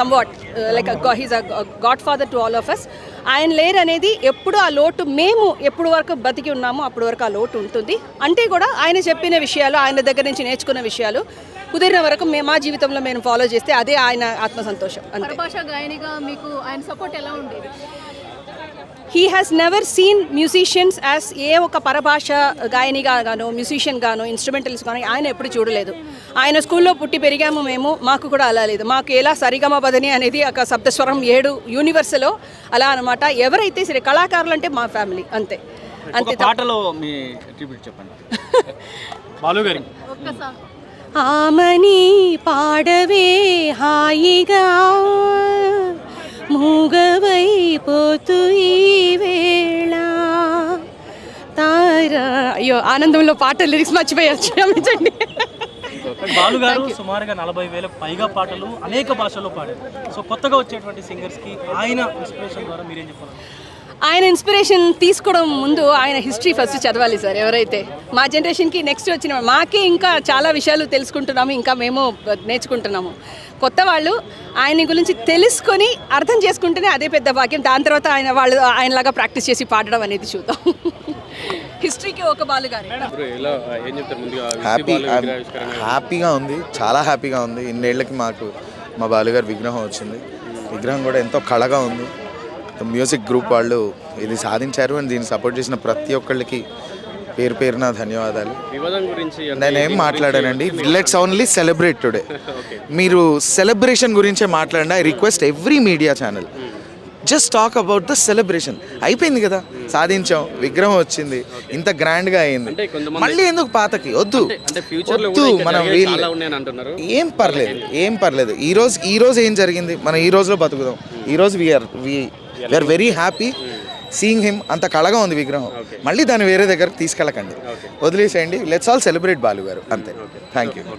Somewhat like he's a godfather to all of us ఆయన లేరు అనేది ఎప్పుడు ఆ లోటు మేము ఎప్పుడు వరకు బతికి ఉన్నామో అప్పటి వరకు ఆ లోటు ఉంటుంది. అంటే కూడా ఆయన చెప్పిన విషయాలు ఆయన దగ్గర నుంచి నేర్చుకున్న విషయాలు కుదిరిన వరకు మేము మా జీవితంలో మేము ఫాలో చేస్తే అదే ఆయన ఆత్మ సంతోషం అంతే. పరభాష గాయనిగా మీకు ఆయన సపోర్ట్ ఎలా ఉండేది? He has never seen musicians as a ఒక పరభాష గాయనిగా గాను మ్యూజిషియన్ గాను ఇన్స్ట్రుమెంటల్స్ గాను ఆయన ఎప్పుడు చూడలేదు. ఆయన స్కూల్లో పుట్టి పెరిగాము మేము మాకు కూడా అలా లేదు. మాకు ఎలా సరిగమ బదని అనేది ఒక సప్తస్వరం ఏడు యూనివర్స్లో అలా అనమాట ఎవరైతే సరే కళాకారులు అంటే మా ఫ్యామిలీ అంతే. అంతే పాటలో మీ ట్రిబ్యూట్ చెప్పండి. బాలు గారి. ఒక్కసారి ఆమని పాడవే హాయిగా మూగవైపోతూ ఆనందంలో పాట లిరిక్స్ మర్చిపోయారు. క్షమించండి. బాలు గారు సుమారుగా నలభై వేల పైగా పాటలు అనేక భాషల్లో పాడారు. సో కొత్తగా వచ్చేటువంటి సింగర్స్కి ఆయన ఇన్స్పిరేషన్ ద్వారా మీరేం చెప్పాలి? ఆయన ఇన్స్పిరేషన్ తీసుకోవడం ముందు ఆయన హిస్టరీ ఫస్ట్ చదవాలి సార్ ఎవరైతే. మా జనరేషన్కి నెక్స్ట్ వచ్చిన మాకే ఇంకా చాలా విషయాలు తెలుసుకుంటున్నాము ఇంకా మేము నేర్చుకుంటున్నాము. కొత్త వాళ్ళు ఆయన గురించి తెలుసుకొని అర్థం చేసుకుంటేనే అదే పెద్ద భాగ్యం. దాని తర్వాత ఆయన వాళ్ళు ఆయనలాగా ప్రాక్టీస్ చేసి పాడడం అనేది చూద్దాం. హిస్టరీకి ఒక బాలు గారు. హ్యాపీ హ్యాపీగా ఉంది చాలా హ్యాపీగా ఉంది. ఇన్నేళ్ళకి మాకు మా బాలుగారి విగ్రహం వచ్చింది. విగ్రహం కూడా ఎంతో కళగా ఉంది. మ్యూజిక్ గ్రూప్ వాళ్ళు ఇది సాధించారు అండ్ దీన్ని సపోర్ట్ చేసిన ప్రతి ఒక్కళ్ళకి పేరు పేరున ధన్యవాదాలు. నేనేం మాట్లాడానండి? లెట్స్ ఓన్లీ సెలబ్రేట్ టుడే మీరు సెలబ్రేషన్ గురించే మాట్లాడండి. I request every media channel just talk about the celebration అయిపోయింది కదా. సాధించాం. విగ్రహం వచ్చింది. ఇంత గ్రాండ్గా అయింది. మళ్ళీ ఎందుకు పాతకి? వద్దు. వద్దు. మనం వీళ్ళు ఏం పర్లేదు. ఏం పర్లేదు. ఈ రోజు ఈ రోజు ఏం జరిగింది? మనం ఈ రోజులో బతుకుదాం. ఈ రోజు we're we're very happy seeing him అంత కళగా ఉంది విగ్రహం. మళ్ళీ దాన్ని వేరే దగ్గరకు తీసుకెళ్ళకండి. వదిలేసేయండి. లెట్స్ ఆల్ సెలబ్రేట్ బాలు గారు అంతే థ్యాంక్ యూ